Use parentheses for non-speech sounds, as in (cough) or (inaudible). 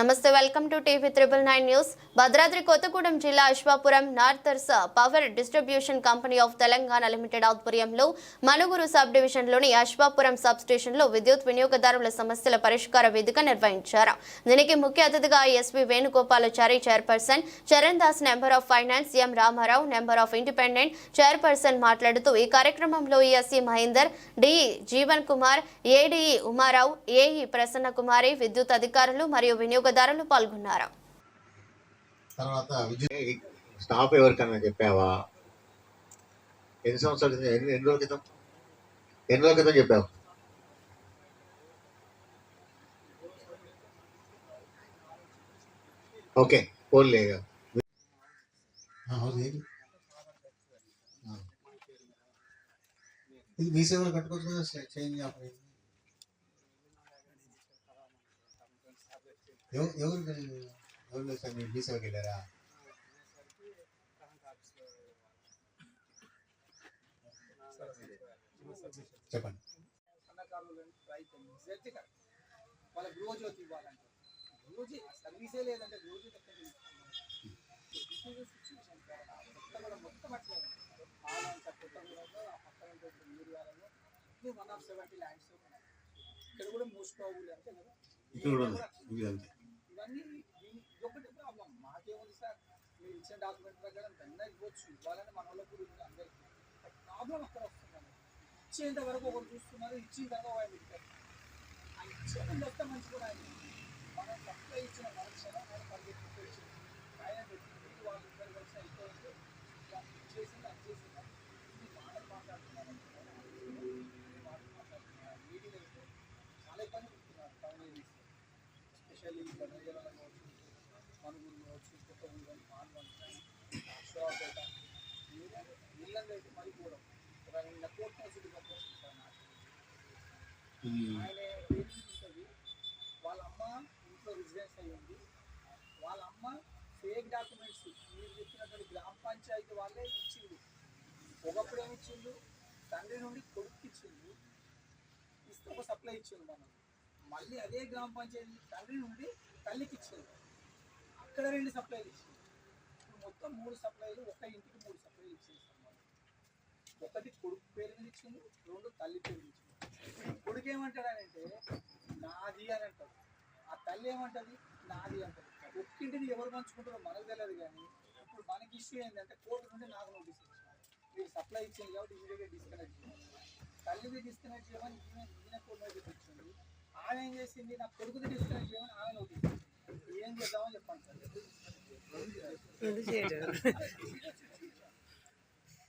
నమస్తే welcome to TV triple nine news. Bhadradri Kothagudem జిల్లా Ashwapuram northern power distribution company of Telangana limited ఆధ్వర్యంలో Manuguru sub డివిజన్లోని Aswapuram sub స్టేషన్లో విద్యుత్ వినియోగదారుల సమస్యల పరిష్కార వేదిక నిర్వహించారు. దీనికి ముఖ్య అతిథిగా S V Venugopalachari chairperson Charan Das member of finance M Ramarao member of independent chairperson మాట్లాడుతూ ఈ కార్యక్రమంలో S E Mahender D E Jeevan Kumar A D E Umarao A E Prasanna Kumari విద్యుత్ అధికారులు మరియు వినియోగదారులు పాల్గొన్నారు. తర్వాత స్టాఫ్ ఎవరికన్నా చెప్పావా? ఎన్ని సంవత్సరాల ఎన్ని ఎన్ని రోజుల క్రితం? ఎన్ని రోజుల క్రితం చెప్పావు? ఓకే పోన్లే. ఇది మీ సేవలు కట్టుకోవచ్చు చేంజ్ ఎవరు ఎవరు సార్ మీరు వెళ్ళారా చెప్పండి సన్నకారులు రైతు వాళ్ళకి ఇవ్వాలంటే గృహజ్యోతి సర్వీసే లేదంటే గృహజ్యోతి మొత్తం కూడా మొత్తం అట్లే కొత్తగూడలో పక్కన ఏరియాలలో ఇది వన్ ఆఫ్ సెవెంటీ ల్యాండ్స్ ఇక్కడ కూడా మూసుకోవాలి అంటే కదా? ఇక్కడ కూడా ఉంది. ఇవన్నీ సార్. మన అందరికీ. ఇచ్చేంత వరకు ఒకరు చూస్తున్నారు ఇచ్చిన తర్వాత వాళ్ళు వస్తే మంచి కూడా ఆయన. మనం సప్లై ఎస్పెషల్లీ గణజనాలు కావచ్చు మనుగురు కావచ్చు కొత్తగూడెం పాల్గొని అశ్వాపేట నీళ్ళంగా మరి కూడా ఒక నిన్న కోర్టు నాకు ఆయన ఉంటుంది వాళ్ళ అమ్మ ఇంట్లో రెసిడెన్స్ అయ్యింది వాళ్ళ అమ్మ ఫేక్ డాక్యుమెంట్స్ మీరు చెప్పినటువంటి గ్రామ పంచాయతీ వాళ్ళే ఇచ్చిండు ఒకప్పుడు ఏమి ఇచ్చిండు తండ్రి నుండి కొడుకు ఇచ్చిండు ఇస్తే ఒక సప్లై ఇచ్చిండు మనం మళ్ళీ అదే గ్రామ పంచాయతీ తండ్రి నుండి తల్లికి ఇచ్చింది. అక్కడ రెండు సప్లైలు ఇచ్చింది. ఇప్పుడు మొత్తం మూడు సప్లైలు ఒక ఇంటికి మూడు సప్లైలు ఇచ్చేస్తాం ఒకటి కొడుకు పేరు మీద ఇచ్చిండు రెండు తల్లి పేరు ఇచ్చింది. కొడుకు ఏమంటాడనంటే నాది అని అంటాడు. ఆ తల్లి ఏమంటది? నాది అంటది. ఒక్కింటిని ఎవరు పంచుకుంటారో మనకు తెలియదు కానీ ఇప్పుడు మనకి ఇష్యూ ఏంటంటే కోర్టు నుండి నాకు నోటీస్ ఇచ్చిన మీరు సప్లై ఇచ్చింది కాబట్టి ఇమీడియట్గా డిస్కనెక్ట్ చేయాలి తల్లిది డిస్కనెక్ట్ చేయమని ఈయన ఈయన కోర్టు నోటీస్ ఇచ్చింది ఆమె ఏం చేసింది? నా కొడుకుది డిస్కనెక్ట్ చేయమని ఆమె ఏం చేద్దామని చెప్పండి సార్? (laughs)